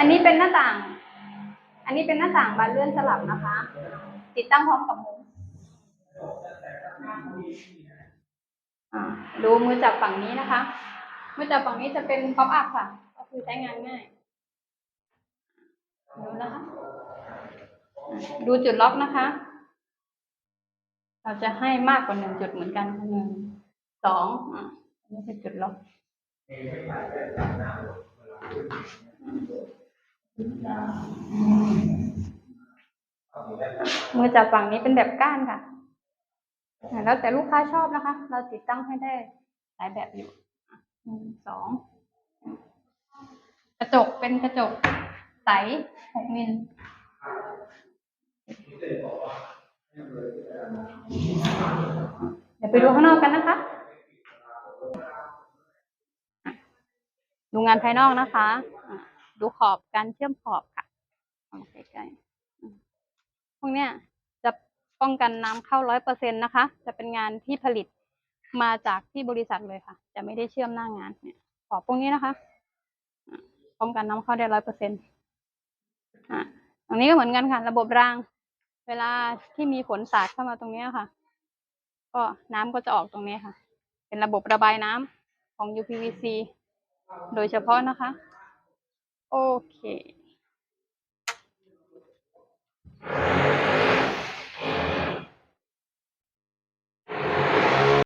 อันนี้เป็นหน้าต่าง อันนี้เป็นหน้าต่างบานเลื่อนสลับนะคะ ติดตั้งพร้อมกับมุ้งอ่าดูมือจับฝั่งนี้นะคะ มือจับฝั่งนี้จะเป็นป๊อปอัพค่ะ ก็คือใช้งานง่าย ดูนะคะ ดูจุดล็อกนะคะ เราจะให้มากกว่าหนึ่งจุดเหมือนกันหนึ่งสองอะอันนี้คือจุดล็อก มือจับฝั่งนี้เป็นแบบก้านค่ะ แล้วแต่ลูกค้าชอบนะคะ เราติดตั้งให้ได้หลายแบบอยู่หนึ่งสอง กระจกเป็นกระจกใสหกมิลเดี๋ยวไปดูข้างนอกกันนะคะ ดูงานภายนอกนะคะ ดูขอบการเชื่อมขอบค่ะเอามาใกล้ๆพวกเนี้ยจะป้องกันน้ำเข้าร้อยเปอร์เซ็นนะคะ จะเป็นงานที่ผลิตมาจากที่บริษัทเลยค่ะ จะไม่ได้เชื่อมหน้างานเนี่ยขอบพวกนี้นะคะป้องกันน้ำเข้าได้ร้อยเปอร์เซ็นต์อะตรงนี้ก็เหมือนกันค่ะ ระบบราง เวลาที่มีฝนสาดเข้ามาตรงเนี้ยค่ะ ก็น้ำก็จะออกตรงนี้ค่ะ เป็นระบบระบายน้ำของ UPVC โดยเฉพาะนะคะ โอเค